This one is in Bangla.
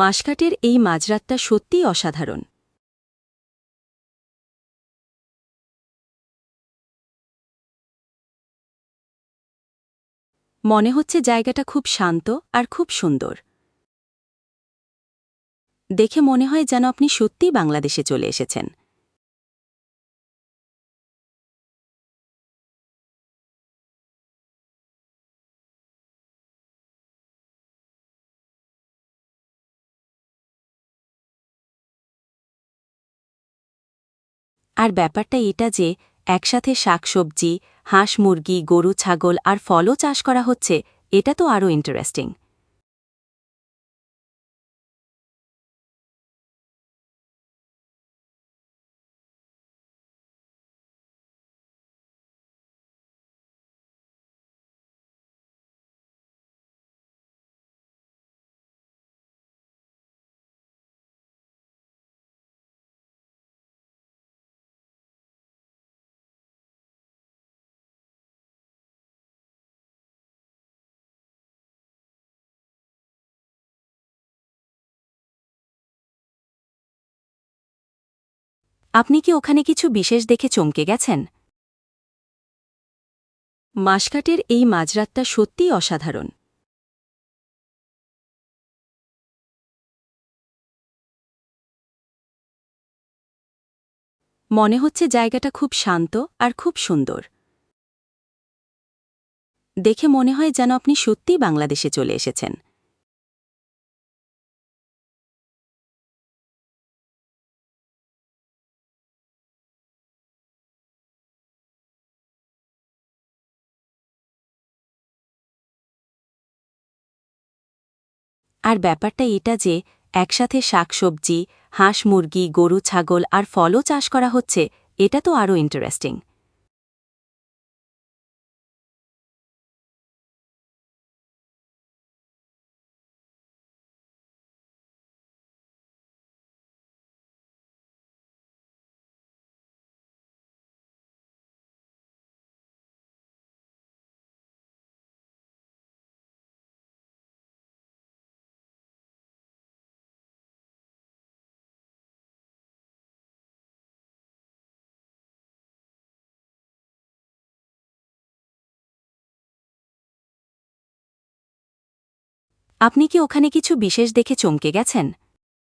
মাসকাটের এই মাঝরাতটা সত্যিই অসাধারণ। মনে হচ্ছে জায়গাটা খুব শান্ত আর খুব সুন্দর। দেখে মনে হয় যেন আপনি সত্যিই বাংলাদেশে চলে এসেছেন। আর ব্যাপারটা এটা যে, একসাথে শাকসবজি, হাঁস মুরগি, গরু, ছাগল আর ফলও চাষ করা হচ্ছে, এটা তো আরও ইন্টারেস্টিং আপনি কি ওখানে কিছু বিশেষ দেখে চমকে গেছেন? মাসকাটের এই মাঝরাতটা সত্যিই অসাধারণ। মনে হচ্ছে জায়গাটা খুব শান্ত আর খুব সুন্দর। দেখে মনে হয় যেন আপনি সত্যিই বাংলাদেশে চলে এসেছেন। আর ব্যাপারটা এটা যে, একসাথে শাকসবজি, হাঁস মুরগি, গরু, ছাগল আর ফলও চাষ করা হচ্ছে, এটা তো আরও ইন্টারেস্টিং আপনি কি ওখানে কিছু বিশেষ দেখে চমকে গেছেন?